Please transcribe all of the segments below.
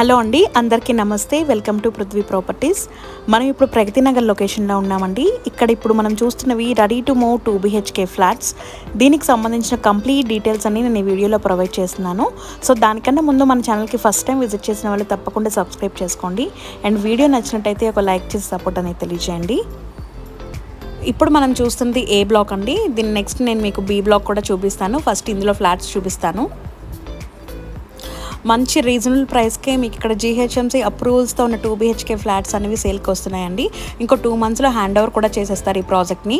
Hello అండి అందరికీ నమస్తే. Welcome to Prithvi properties. మనం ఇప్పుడు ప్రగతి నగర్ లొకేషన్లో ఉన్నామండి. ఇక్కడ ఇప్పుడు మనం చూస్తున్నవి ready to move two BHK flats. దీనికి సంబంధించిన కంప్లీట్ డీటెయిల్స్ అన్ని నేను ఈ వీడియోలో ప్రొవైడ్ చేస్తున్నాను. సో దానికన్నా ముందు మన ఛానల్కి ఫస్ట్ టైం విజిట్ చేసిన వాళ్ళు తప్పకుండా సబ్స్క్రైబ్ చేసుకోండి. అండ్ వీడియో నచ్చినట్టయితే ఒక లైక్ చేసి సపోర్ట్ అనేది తెలియజేయండి. ఇప్పుడు మనం చూస్తుంది ఏ బ్లాక్ అండి. దీని నెక్స్ట్ నేను మీకు బి బ్లాక్ కూడా చూపిస్తాను. ఫస్ట్ ఇందులో ఫ్లాట్స్ చూపిస్తాను. మంచి రీజనబుల్ ప్రైస్కే మీకు ఇక్కడ జీహెచ్ఎంసీ అప్రూవల్స్తో ఉన్న టూ బీహెచ్కే ఫ్లాట్స్ అనేవి సేల్కి వస్తున్నాయండి. ఇంకో టూ మంత్స్లో హ్యాండ్ ఓవర్ కూడా చేసేస్తారు ఈ ప్రాజెక్ట్ని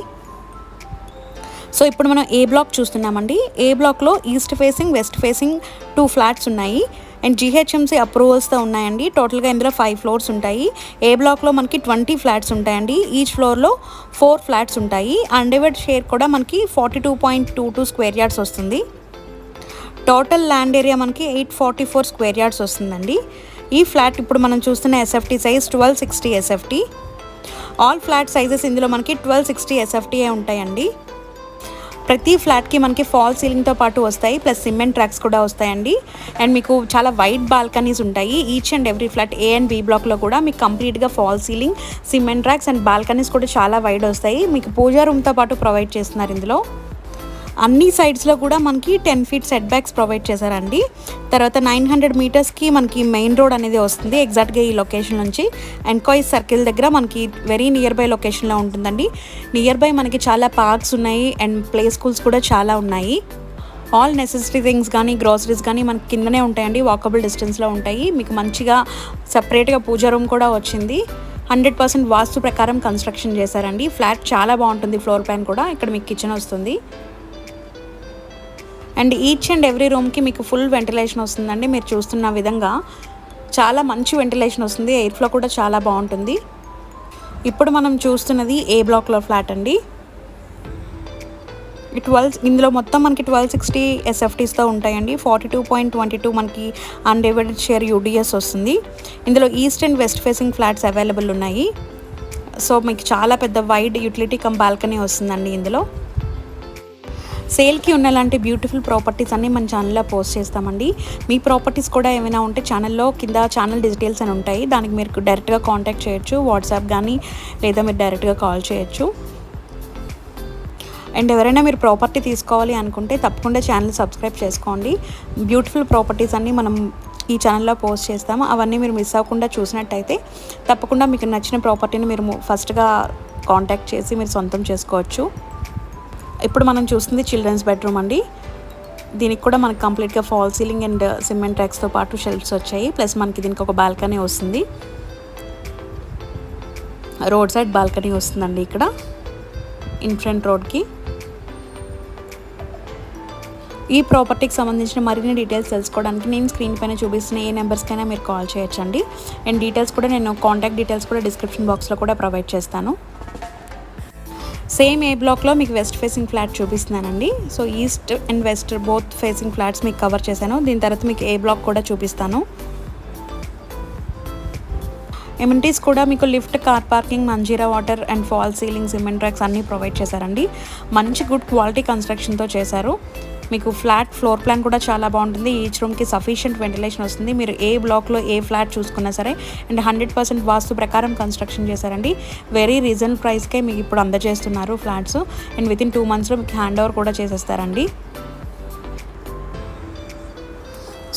సో ఇప్పుడు మనం ఏ బ్లాక్ చూస్తున్నామండి. ఏ బ్లాక్లో east facing west facing two flats ఉన్నాయి. అండ్ జీహెచ్ఎంసీ అప్రూవల్స్తో ఉన్నాయండి. టోటల్గా ఇందులో ఫైవ్ ఫ్లోర్స్ ఉంటాయి. ఏ బ్లాక్లో మనకి ట్వంటీ ఫ్లాట్స్ ఉంటాయండి. ఈచ్ ఫ్లోర్లో ఫోర్ ఫ్లాట్స్ ఉంటాయి. అండర్వెడ్ షేర్ కూడా మనకి forty two point two two square yards వస్తుంది. టోటల్ ల్యాండ్ ఏరియా మనకి eight forty four square yards వస్తుందండి. ఈ ఫ్లాట్ ఇప్పుడు మనం చూస్తున్న SFT size twelve sixty SFT all flat sizes ఇందులో మనకి ట్వెల్వ్ సిక్స్టీ ఎస్ఎఫ్టీఏ ఉంటాయండి. ప్రతి ఫ్లాట్కి మనకి ఫాల్ సీలింగ్తో పాటు వస్తాయి ప్లస్ సిమెంట్ ట్రాక్స్ కూడా వస్తాయండి. అండ్ మీకు చాలా వైడ్ బాల్కనీస్ ఉంటాయి. Each and every flat A and B బ్లాక్లో కూడా మీకు కంప్లీట్గా false ceiling cement tracks and balconies కూడా చాలా వైడ్ వస్తాయి. మీకు పూజా రూమ్తో పాటు ప్రొవైడ్ చేస్తున్నారు ఇందులో. అన్ని సైడ్స్లో కూడా మనకి ten feet setbacks provide చేశారండి. తర్వాత నైన్ హండ్రెడ్ మీటర్స్కి మనకి మెయిన్ రోడ్ అనేది వస్తుంది ఎగ్జాక్ట్గా ఈ లొకేషన్ నుంచి. ఎన్కాయ్ సర్కిల్ దగ్గర మనకి వెరీ నియర్ బై లొకేషన్లో ఉంటుందండి. నియర్ బై మనకి చాలా పార్క్స్ ఉన్నాయి అండ్ ప్లే స్కూల్స్ కూడా చాలా ఉన్నాయి. ఆల్ నెసెసరీ థింగ్స్ కానీ గ్రాసరీస్ కానీ మనకి కిందనే ఉంటాయండి వాకబుల్ డిస్టెన్స్లో ఉంటాయి. మీకు మంచిగా సపరేట్గా పూజా రూమ్ కూడా వచ్చింది. హండ్రెడ్ పర్సెంట్ వాస్తు ప్రకారం కన్స్ట్రక్షన్ చేశారండి. ఫ్లాట్ చాలా బాగుంటుంది ఫ్లోర్ ప్లాన్ కూడా. ఇక్కడ మీకు కిచెన్ వస్తుంది. అండ్ ఈచ్ అండ్ ఎవ్రీ రూమ్కి మీకు ఫుల్ వెంటిలేషన్ వస్తుందండి. మీరు చూస్తున్న విధంగా చాలా మంచి వెంటిలేషన్ వస్తుంది. ఎయిర్ ఫ్లో కూడా చాలా బాగుంటుంది. ఇప్పుడు మనం చూస్తున్నది ఏ బ్లాక్లో ఫ్లాట్ అండి. ట్వెల్వ్ ఇందులో మొత్తం మనకి ట్వెల్వ్ సిక్స్టీ ఎస్ఎఫ్టీస్తో ఉంటాయండి. Forty two point twenty two మనకి అన్డివైడెడ్ షేర్ యూడిఎస్ వస్తుంది. ఇందులో east and west facing flats available ఉన్నాయి. సో మీకు చాలా పెద్ద వైడ్ యూటిలిటీ కమ్ బాల్కనీ వస్తుందండి ఇందులో. సేల్కి ఉన్నలాంటి బ్యూటిఫుల్ ప్రాపర్టీస్ అన్నీ మన ఛానల్లో పోస్ట్ చేస్తామండి. మీ ప్రాపర్టీస్ కూడా ఏమైనా ఉంటే ఛానల్లో కింద ఛానల్ డీటెయిల్స్ అని ఉంటాయి. దానికి మీరు డైరెక్ట్గా కాంటాక్ట్ చేయొచ్చు వాట్సాప్ కానీ లేదా మీరు డైరెక్ట్గా కాల్ చేయొచ్చు. అండ్ ఎవరైనా మీరు ప్రాపర్టీ తీసుకోవాలి అనుకుంటే తప్పకుండా ఛానల్ సబ్స్క్రైబ్ చేసుకోండి. బ్యూటిఫుల్ ప్రాపర్టీస్ అన్నీ మనం ఈ ఛానల్లో పోస్ట్ చేస్తాము. అవన్నీ మీరు మిస్ అవ్వకుండా చూసినట్టయితే తప్పకుండా మీకు నచ్చిన ప్రాపర్టీని మీరు ఫస్ట్గా కాంటాక్ట్ చేసి మీరు సొంతం చేసుకోవచ్చు. ఇప్పుడు మనం చూస్తుంది చిల్డ్రన్స్ బెడ్రూమ్ అండి. దీనికి కూడా మనకు కంప్లీట్గా ఫాల్ సీలింగ్ అండ్ సిమెంట్ ట్యాక్స్తో పాటు షెల్ఫ్స్ వచ్చాయి. ప్లస్ మనకి దీనికి ఒక బాల్కనీ వస్తుంది. రోడ్ సైడ్ బాల్కనీ వస్తుందండి ఇక్కడ. ఇన్ ఫ్రంట్ రోడ్కి ఈ ప్రాపర్టీకి సంబంధించిన మరిన్ని డీటెయిల్స్ తెలుసుకోవడానికి నేను స్క్రీన్ పైన చూపిస్తున్న ఏ నెంబర్స్కైనా మీరు కాల్ చేయొచ్చండి. అండ్ డీటెయిల్స్ కూడా నేను కాంటాక్ట్ డీటెయిల్స్ కూడా డిస్క్రిప్షన్ బాక్స్లో కూడా ప్రొవైడ్ చేస్తాను. సేమ్ ఏ బ్లాక్లో మీకు వెస్ట్ ఫేసింగ్ ఫ్లాట్ చూపిస్తున్నానండి. So east and west both facing flats మీకు కవర్ చేశాను. దీని తర్వాత మీకు ఏ బ్లాక్ కూడా చూపిస్తాను. ఎమ్యూనిటీస్ కూడా మీకు lift car parking Manjeera water and false ceiling cement tracks అన్నీ ప్రొవైడ్ చేశారండి. మంచి గుడ్ క్వాలిటీ కన్స్ట్రక్షన్తో చేశారు. మీకు ఫ్లాట్ ఫ్లోర్ ప్లాన్ కూడా చాలా బాగుంటుంది. ఈచ్ రూమ్కి సఫిషియంట్ వెంటిలేషన్ వస్తుంది. మీరు ఏ బ్లాక్లో ఏ ఫ్లాట్ చూసుకున్నా సరే అండ్ హండ్రెడ్ పర్సెంట్ వాస్తు ప్రకారం కన్స్ట్రక్షన్ చేశారండి. వెరీ రీజన్ ప్రైస్కే మీకు ఇప్పుడు అందజేస్తున్నారు flats and within two మంత్స్లో మీకు హ్యాండ్ ఓవర్ కూడా చేసేస్తారండి.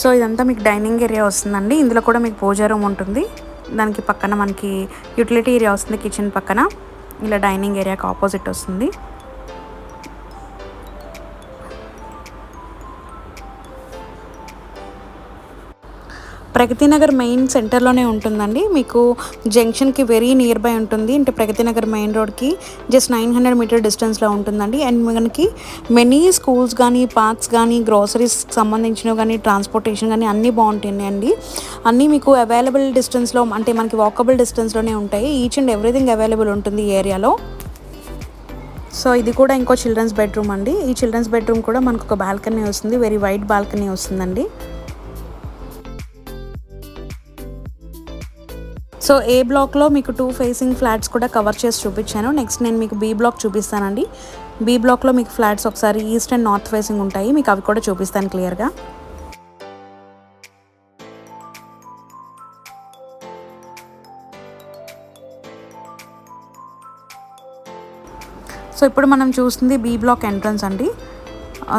సో ఇదంతా మీకు డైనింగ్ ఏరియా వస్తుందండి. ఇందులో కూడా మీకు పూజా రూమ్ ఉంటుంది. దానికి పక్కన మనకి యూటిలిటీ ఏరియా వస్తుంది కిచెన్ పక్కన. ఇలా డైనింగ్ ఏరియాకి ఆపోజిట్ వస్తుంది. ప్రగతి నగర్ మెయిన్ సెంటర్లోనే ఉంటుందండి. మీకు జంక్షన్కి వెరీ నియర్ బై ఉంటుంది. అంటే ప్రగతి నగర్ మెయిన్ రోడ్కి జస్ట్ నైన్ హండ్రెడ్ మీటర్ డిస్టెన్స్లో ఉంటుందండి. అండ్ మనకి మెనీ స్కూల్స్ కానీ పార్క్స్ కానీ గ్రోసరీస్కి సంబంధించినవి కానీ ట్రాన్స్పోర్టేషన్ కానీ అన్నీ బాగుంటాయండి. అన్నీ మీకు అవైలబుల్ డిస్టెన్స్లో అంటే మనకి వాకబుల్ డిస్టెన్స్లోనే ఉంటాయి. ఈచ్ అండ్ ఎవ్రీథింగ్ అవైలబుల్ ఉంటుంది ఈ ఏరియాలో. సో ఇది కూడా ఇంకో చిల్డ్రన్స్ బెడ్రూమ్ అండి. ఈ చిల్డ్రన్స్ బెడ్రూమ్ కూడా మనకు ఒక బాల్కనీ వస్తుంది. వెరీ వైడ్ బాల్కనీ వస్తుందండి. సో ఏ బ్లాక్లో మీకు టూ ఫేసింగ్ ఫ్లాట్స్ కూడా కవర్ చేసి చూపించాను. నెక్స్ట్ నేను మీకు బీ బ్లాక్ చూపిస్తానండి. బీ బ్లాక్లో మీకు ఫ్లాట్స్ ఒకసారి ఈస్ట్ అండ్ నార్త్ ఫేసింగ్ ఉంటాయి. మీకు అవి కూడా చూపిస్తాను క్లియర్గా. సో ఇప్పుడు మనం చూస్తుంది బీ బ్లాక్ ఎంట్రన్స్ అండి.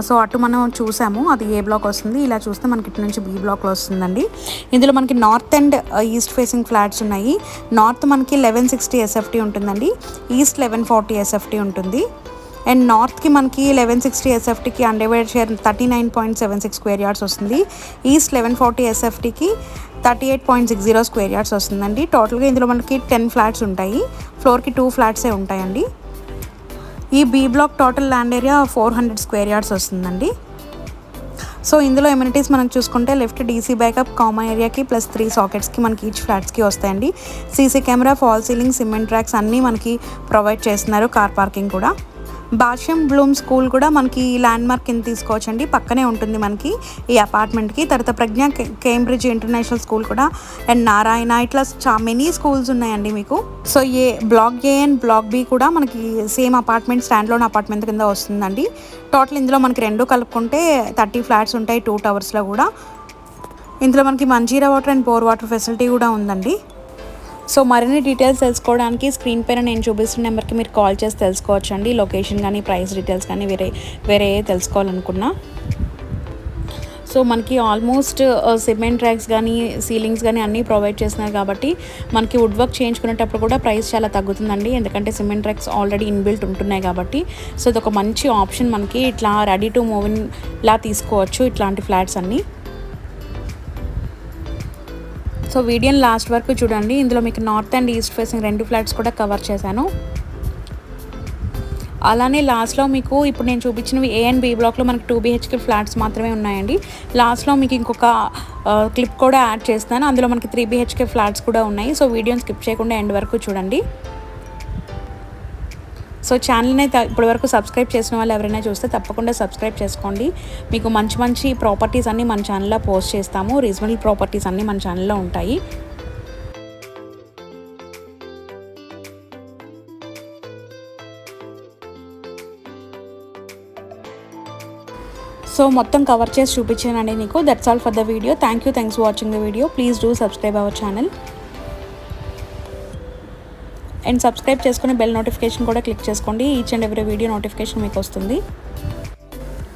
సో అటు మనం చూసాము అది ఏ బ్లాక్ వస్తుంది? ఇలా చూస్తే మనకి ఇటు నుంచి బి బ్లాక్లో వస్తుందండి. ఇందులో మనకి north and east facing flats ఉన్నాయి. నార్త్ మనకి లెవెన్ సిక్స్టీ ఎస్ఎఫ్టీ ఉంటుందండి. ఈస్ట్ లెవెన్ ఫార్టీ ఎస్ఎఫ్టీ ఉంటుంది. అండ్ నార్త్కి మనకి eleven sixty ఎస్ఎఫ్టీకి undivided share thirty nine point seven six square yards వస్తుంది. East eleven forty ఎస్ఎఫ్టీకి thirty eight point six zero square yards వస్తుందండి. టోటల్గా ఇందులో మనకి టెన్ ఫ్లాట్స్ ఉంటాయి. ఫ్లోర్కి టూ ఫ్లాట్సే ఉంటాయండి. ఈ B block total land area four hundred square yards వస్తుందండి. సో ఇందులో ఎమ్యూనిటీస్ మనం చూసుకుంటే లెఫ్ట్ డీసీ బ్యాకప్ కామన్ ఏరియాకి ప్లస్ త్రీ సాకెట్స్కి మనకి ఈచ్ ఫ్లాట్స్కి వస్తాయండి. CC camera false ceiling cement tracks అన్నీ మనకి ప్రొవైడ్ చేస్తున్నారు కార్ పార్కింగ్ కూడా. భాష్యం బ్లూమ్ స్కూల్ కూడా మనకి ల్యాండ్ మార్క్ కింద తీసుకోవచ్చండి. పక్కనే ఉంటుంది మనకి ఈ అపార్ట్మెంట్కి తర్వాత ప్రజ్ఞ కేంబ్రిడ్జ్ ఇంటర్నేషనల్ స్కూల్ కూడా. అండ్ నారాయణ ఇట్లా చా మెనీ స్కూల్స్ ఉన్నాయండి మీకు. So A block A and block B కూడా మనకి సేమ్ అపార్ట్మెంట్ స్టాండ్లోని అపార్ట్మెంట్ కింద వస్తుందండి. టోటల్ ఇందులో మనకి రెండు కలుపుకుంటే థర్టీ ఫ్లాట్స్ ఉంటాయి టూ టవర్స్లో కూడా. ఇందులో మనకి Manjeera water and bore water facility కూడా ఉందండి. సో మరిన్ని డీటెయిల్స్ తెలుసుకోవడానికి స్క్రీన్ పైన నేను చూపిస్తున్న నెంబర్కి మీరు కాల్ చేసి తెలుసుకోవచ్చు అండి లొకేషన్ కానీ ప్రైస్ డీటెయిల్స్ కానీ వేరే వేరే ఏ తెలుసుకోవాలనుకున్నా. సో మనకి ఆల్మోస్ట్ సిమెంట్ ట్రాక్స్ కానీ సీలింగ్స్ కానీ అన్నీ ప్రొవైడ్ చేస్తున్నారు కాబట్టి మనకి వుడ్ వర్క్ చేయించుకునేటప్పుడు కూడా ప్రైస్ చాలా తగ్గుతుందండి. ఎందుకంటే సిమెంట్ ర్యాక్స్ ఆల్రెడీ ఇన్బిల్ట్ ఉంటున్నాయి కాబట్టి. సో ఇది ఒక మంచి ఆప్షన్ మనకి ఇట్లా రెడీ టు మూవ్ ఇన్ తీసుకోవచ్చు ఇట్లాంటి ఫ్లాట్స్ అన్నీ. సో వీడియోని లాస్ట్ వరకు చూడండి. ఇందులో మీకు నార్త్ అండ్ ఈస్ట్ ఫేసింగ్ రెండు ఫ్లాట్స్ కూడా కవర్ చేశాను. అలానే లాస్ట్లో మీకు ఇప్పుడు నేను చూపించినవి ఏ అండ్ బి బ్లాక్లో మనకి టూ బీహెచ్కే ఫ్లాట్స్ మాత్రమే ఉన్నాయండి. లాస్ట్లో మీకు ఇంకొక క్లిప్ కూడా యాడ్ చేస్తాను. అందులో మనకి త్రీ బీహెచ్కే ఫ్లాట్స్ కూడా ఉన్నాయి. సో వీడియోని స్కిప్ చేయకుండా ఎండ్ వరకు చూడండి. సో ఛానల్ని అయితే ఇప్పటివరకు సబ్స్క్రైబ్ చేసిన వాళ్ళు ఎవరైనా చూస్తే తప్పకుండా సబ్స్క్రైబ్ చేసుకోండి. మీకు మంచి మంచి ప్రాపర్టీస్ అన్నీ మన ఛానల్లో పోస్ట్ చేస్తాము. రీజనబుల్ ప్రాపర్టీస్ అన్నీ మన ఛానల్లో ఉంటాయి. సో మొత్తం కవర్ చేసి చూపించానండి నీకు. That's all for the video thank you thanks for watching the video please do subscribe our channel and subscribe చేసుకుని బెల్ నోటిఫికేషన్ కూడా క్లిక్ చేసుకోండి. Each and every video notification మీకు వస్తుంది.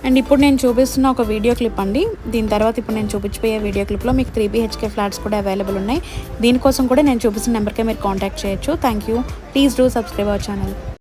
అండ్ ఇప్పుడు నేను చూపిస్తున్న ఒక వీడియో క్లిప్ అండి. దీని తర్వాత ఇప్పుడు నేను చూపించిపోయే వీడియో క్లిప్లో మీకు త్రీ బీహెచ్కే ఫ్లాట్స్ కూడా అవైలబుల్ ఉన్నాయి. దీనికోసం కూడా నేను చూపిస్తున్న నెంబర్కే మీరు కాంటాక్ట్ చేయొచ్చు. Thank you. Please do subscribe our channel.